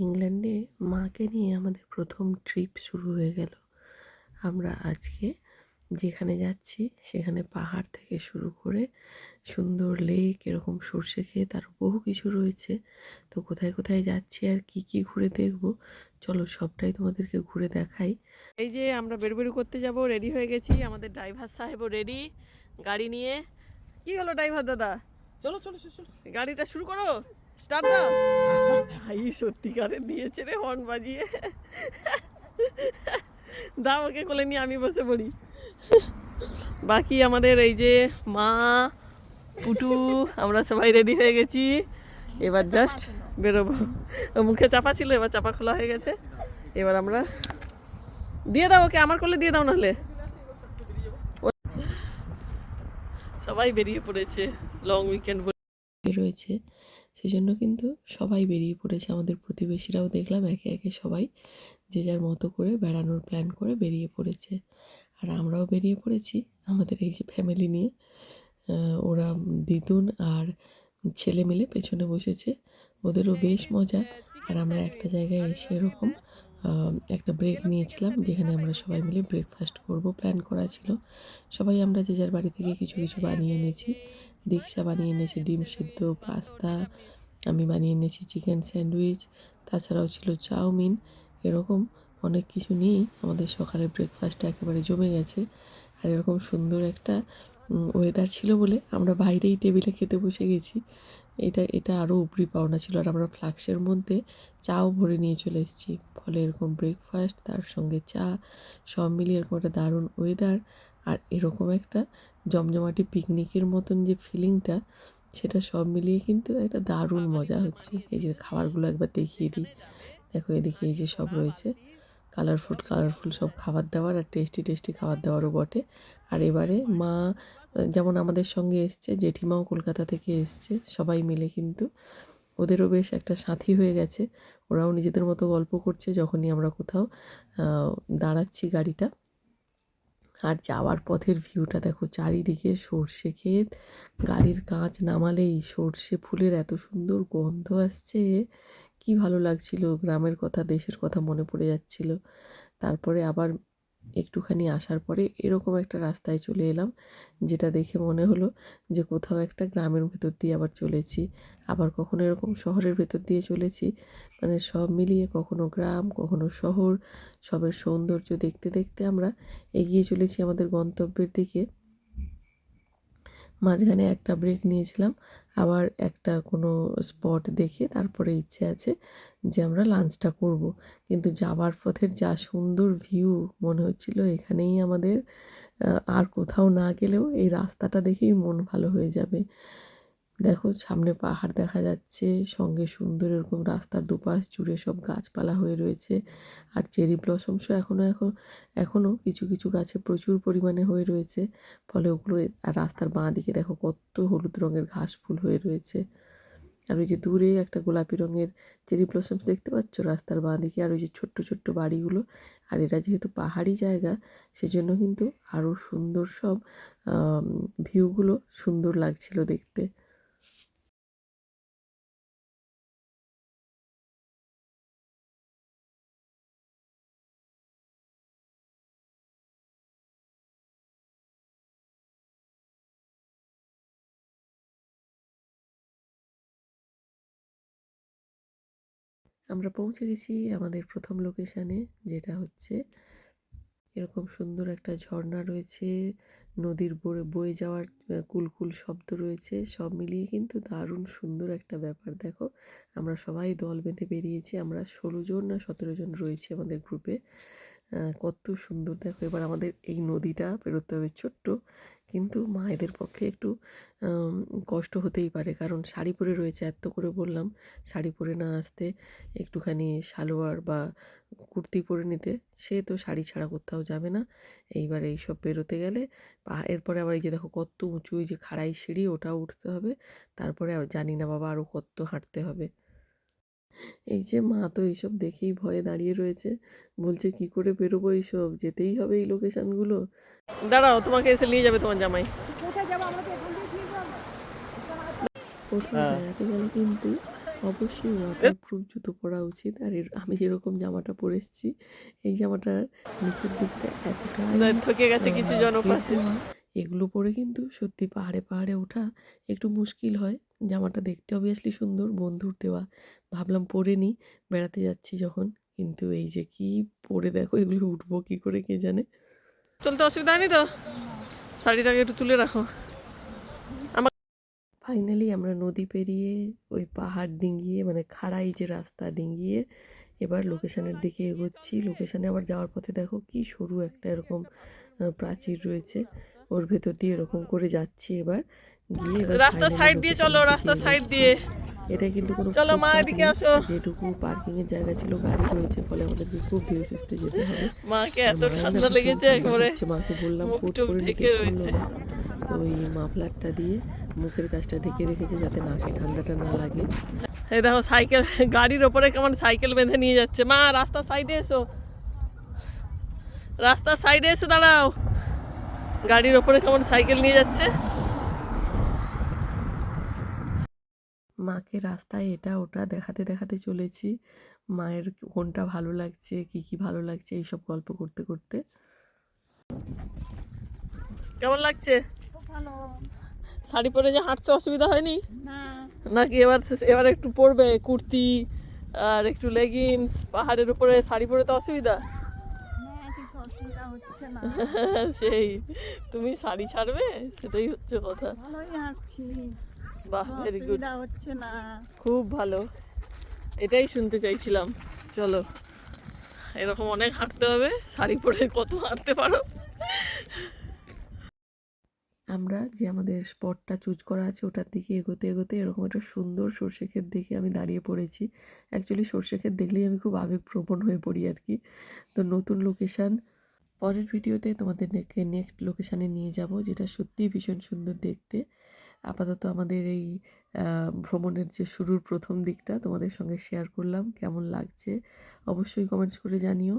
ইংল্যান্ডে মাকে নিয়ে আমাদের প্রথম ট্রিপ শুরু হয়ে গেল। আমরা আজকে যেখানে যাচ্ছি সেখানে পাহাড় থেকে শুরু করে সুন্দর লেক এরকম সর্ষে ক্ষেত আর বহু কিছু রয়েছে। তো কোথায় কোথায় যাচ্ছি আর কি কি ঘুরে দেখব চলো সবটাই তোমাদেরকে ঘুরে দেখাই। এই যে আমরা বেরবেরু করতে যাব রেডি হয়ে গেছি আমাদের ড্রাইভার সাহেবও রেডি গাড়ি নিয়ে। কি হলো ড্রাইভার দাদা? চলো চলো চলো চলো। গাড়িটা শুরু করো স্টার্ট দাও। ভাই সত্যিকারের দিয়েছে রে হর্ন বাজিয়ে। দাও ওকে কোলে নিয়ে আমি বসে পড়ি। বাকি আমাদের এই যে মা, পুটু, আমরা সবাই রেডি হয়ে গেছি। এবার জাস্ট বেরোবো। মুখে চাপা ছিল, এবার চাপা খোলা হয়ে গেছে। এবার আমরা দিয়ে দাও ওকে, আমার কোলে দিয়ে দাও নাহলে। সবাই বেরিয়ে পড়েছে লং উইকেন্ড রয়েছে। সেই জন্য কিন্তু সবাই বেরিয়ে পড়েছে। আমাদের প্রতিবেশীরাও দেখলাম একে একে সবাই যে যার মতো করে বেড়ানোর প্ল্যান করে বেরিয়ে পড়েছে। আর আমরাও বেরিয়ে পড়েছি আমাদের এই যে ফ্যামিলি নিয়ে। ওরা দিদুন আর ছেলে মিলে পেছনে বসেছে। ওদেরও বেশ মজা। আর আমরা একটা জায়গায় এসে এরকম একটা ব্রেক নিয়েছিলাম যেখানে আমরা সবাই মিলে ব্রেকফাস্ট করব প্ল্যান করা ছিল। সবাই আমরা যে যার বাড়ি থেকে কিছু কিছু বানিয়ে এনেছি। দীক্ষা বানিয়ে এনেছে, ডিম সিদ্ধ, পাস্তা। আমি বানিয়ে এনেছি চিকেন স্যান্ডউইচ তাছাড়াও ছিল চাউমিন। এরকম অনেক কিছু নিয়েই আমাদের সকালের ব্রেকফাস্টটা একেবারে জমে গেছে। আর এরকম সুন্দর একটা ওয়েদার ছিল বলে আমরা বাইরেই টেবিলে খেতে বসে গেছি। এটা এটা আরও উপরি পাওনা ছিল। আর আমরা ফ্লাক্সের মধ্যে চাও ভরে নিয়ে চলে এসেছি। ফলে এরকম ব্রেকফাস্ট তার সঙ্গে চা, সব মিলিয়ে এরকম একটা দারুণ ওয়েদার আর এরকম একটা জমজমাটি পিকনিকের মতন যে ফিলিংটা সেটা সব মিলিয়ে কিন্তু একটা দারুণ মজা হচ্ছে। এই যে খাবারগুলো একবার দেখিয়ে দিই। দেখো এদিকে এই যে সব রয়েছে। কালারফুল কালারফুল সব খাবার দাবার আর টেস্টি টেস্টি খাবার দাবারও বটে। আর এবারে মা, যেমন আমাদের সঙ্গে এসছে, জেঠিমাও কলকাতা থেকে এসছে, সবাই মিলে কিন্তু ওদেরও বেশ একটা সাথী হয়ে গেছে। ওরাও নিজেদের মতো গল্প করছে, যখনই আমরা কোথাও দাঁড়াচ্ছি গাড়িটা। আর যাওয়ার পথের ভিউটা দেখো, চারিদিকে সর্ষে ক্ষেত। গাড়ির কাঁচ নামালেই সর্ষে ফুলের এত সুন্দর গন্ধ আসছে। কি ভালো লাগছিল, গ্রামের কথা, দেশের কথা মনে পড়ে যাচ্ছিল। তারপরে আবার একটুখানি আসার পরে এরকম একটা রাস্তায় চলে এলাম, যেটা দেখে মনে হলো যে কোথাও একটা গ্রামের ভেতর দিয়ে আবার চলেছি, আবার কখনো এরকম শহরের ভেতর দিয়ে চলেছি। মানে সব মিলিয়ে কখনো গ্রাম, কখনো শহর, সবের সৌন্দর্য দেখতে দেখতে আমরা এগিয়ে চলেছি আমাদের গন্তব্যের দিকে। মাঝখানে একটা ব্রেক নিয়েছিলাম। আবার একটা কোনো স্পট দেখে তারপরে ইচ্ছে আছে যে আমরা লাঞ্চটা করব। কিন্তু যাওয়ার পথের যা সুন্দর ভিউ মনে হচ্ছিল এখানেই আমাদের আর কোথাও না গেলেও এই রাস্তাটা দেখেই মন ভালো হয়ে যাবে। দেখো সামনে পাহাড় দেখা যাচ্ছে, সঙ্গে সুন্দর এরকম রাস্তার দুপাশ জুড়ে সব গাছপালা হয়ে রয়েছে আর চেরি ব্লসমসও এখনও এখন এখনও কিছু কিছু গাছে প্রচুর পরিমাণে হয়ে রয়েছে, ফলে ওগুলো আর রাস্তার বাঁ দিকে দেখো কত হলুদ রঙের ঘাস ফুল হয়ে রয়েছে। আর ওই যে দূরে একটা গোলাপি রঙের চেরি ব্লসমস দেখতে পাচ্ছ? রাস্তার বাঁ দিকে আর ওই যে ছোট্ট ছোট্ট বাড়িগুলো, আর এটা যেহেতু পাহাড়ি জায়গা, সেজন্য কিন্তু আরও সুন্দর সব ভিউগুলো সুন্দর লাগছিল দেখতে। আমরা পৌঁছে গেছি আমাদের প্রথম লোকেশানে যেটা হচ্ছে এরকম সুন্দর একটা ঝর্ণা রয়েছে, নদীর বয়ে বয়ে যাওয়ার কুলকুল শব্দ রয়েছে, সব মিলিয়ে কিন্তু দারুণ সুন্দর একটা ব্যাপার। দেখো, আমরা সবাই দল বেঁধে বেরিয়েছি, আমরা ষোলো জন না সতেরো জন রয়েছি আমাদের গ্রুপে কত সুন্দর। দেখো, এবার আমাদের এই নদীটা পেরোতে হবে ছোট্ট, কিন্তু মায়েদের পক্ষে একটু কষ্ট হতেই পারে। কারণ শাড়ি পরে রয়েছে, এত করে বললাম, শাড়ি পরে না আসতে একটুখানি সালোয়ার বা কুর্তি পরে নিতে, সে তো শাড়ি ছাড়া কোথাও যাবে না। এইবার এইসব বেরোতে গেলে এরপরে আবার এই যে দেখো, কত উঁচু যে খাড়াই সিঁড়ি, ওটাও উঠতে হবে। তারপরে জানি না বাবা আরও কত হাঁটতে হবে। এই যে মা তো এইসব দেখেই ভয়ে দাঁড়িয়ে রয়েছে। বলছে কি করে বেরোবো এইসব? যেতেই হবে এই লোকেশনগুলো? দাঁড়াও তোমাকে এসে নিয়ে যাবে তোমার জামাই। কোথায় যাব? আমরা তো এখান থেকে দিয়ে যাব? প্রথমে বেড়াতে গেলে কিন্তু অবশ্যই ওয়াটারপ্রুফ জুতো পরা উচিত। আর আমি যেরকম জামাটা পরে এসেছি এই জামাটার নিচের দিকটা এতটা ঠকে গেছে কিছু জন পাশে এগুলো পরে কিন্তু সত্যি পাহাড়ে পাহাড়ে ওঠা একটু মুশকিল হয়। জামাটা দেখতে অবভিয়াসলি সুন্দর বন্ধুর দেওয়া। ভাবলাম পরে নিই বেড়াতে যাচ্ছি যখন। কিন্তু এই যে কি পরে দেখো এগুলো উঠবো কি করে কে জানে? চলতে অসুবিধা হয়নি তো? শাড়িটাকে একটু তুলে রাখো। ফাইনালি আমরা নদী পেরিয়ে ওই পাহাড় ডিঙ্গিয়ে মানে খাড়াই যে রাস্তা ডিঙ্গিয়ে এবার লোকেশনের দিকে এগোচ্ছি। লোকেশানে আবার যাওয়ার পথে দেখো কি সরু একটা এরকম প্রাচীর রয়েছে। ওর ভেতর দিয়ে এরকম করে যাচ্ছি এবার। গিয়ে রাস্তার সাইড দিয়ে চলো রাস্তার সাইড দিয়ে। এটা কিন্তু কোনো চলো মা, এদিকে আসো। যেটুকু পার্কিং এর জায়গা ছিল গাড়ি রয়েছে ফলে আমাদেরকে খুব ধীরে সুস্থে যেতে হবে। মাকে এত ঠান্ডা লেগেছে একবারে। মাকে বললাম কোট নিতে ঢেকে রয়েছে। ওই মাফলারটা দিয়ে মুখের কাছটা ঢেকে রেখেছে যাতে নাকে ঠান্ডাটা না লাগে। এই দেখো সাইকেল গাড়ির ওপরে কেমন সাইকেল বেঁধে নিয়ে যাচ্ছে। মা রাস্তার সাইডে এসো। রাস্তার সাইডে এসে দাঁড়াও। গাড়ির ওপরে কেমন সাইকেল নিয়ে যাচ্ছে? মাকে রাস্তায় এটা ওটা দেখাতে দেখাতে চলেছি। মায়ের কোনটা ভালো লাগছে কি কি ভালো লাগছে এইসব গল্প করতে করতে। কেমন লাগছে? শাড়ি পরে যে হাঁটছে অসুবিধা হয়নি? না। নাকি এবার এবার একটু পরবে কুর্তি আর একটু লেগিংস পাহাড়ের উপরে শাড়ি পরে তো অসুবিধা? হচ্ছে না। সেই তুমি শাড়ি ছাড়বে? সেটাই হচ্ছে কথা। ভালোই হাঁটছি বাহ ভেরি গুড হচ্ছে না। খুব ভালো। এটাই শুনতে চাইছিলাম। চলো এরকম অনেক হাঁটতে হবে শাড়ি পরে কত হাঁটতে পারো। আমরা যে আমাদের স্পটটা চুজ করা আছে ওটার দিকে এগোতে এগোতে এরকম একটা সুন্দর সর্ষে ক্ষেত দেখে আমি দাঁড়িয়ে পড়েছি। অ্যাকচুয়ালি সর্ষে ক্ষেত দেখলেই আমি খুব আবেগপ্রবণ হয়ে পড়ি আর কি। তো নতুন লোকেশান পরের ভিডিওতে তোমাদেরকে নেক্সট লোকেশানে নিয়ে যাব, যেটা সত্যিই ভীষণ সুন্দর দেখতে। আপাতত আমাদের এই ভ্রমণের যে শুরুর প্রথম দিকটা তোমাদের সঙ্গে শেয়ার করলাম, কেমন লাগছে অবশ্যই কমেন্টস করে জানিও।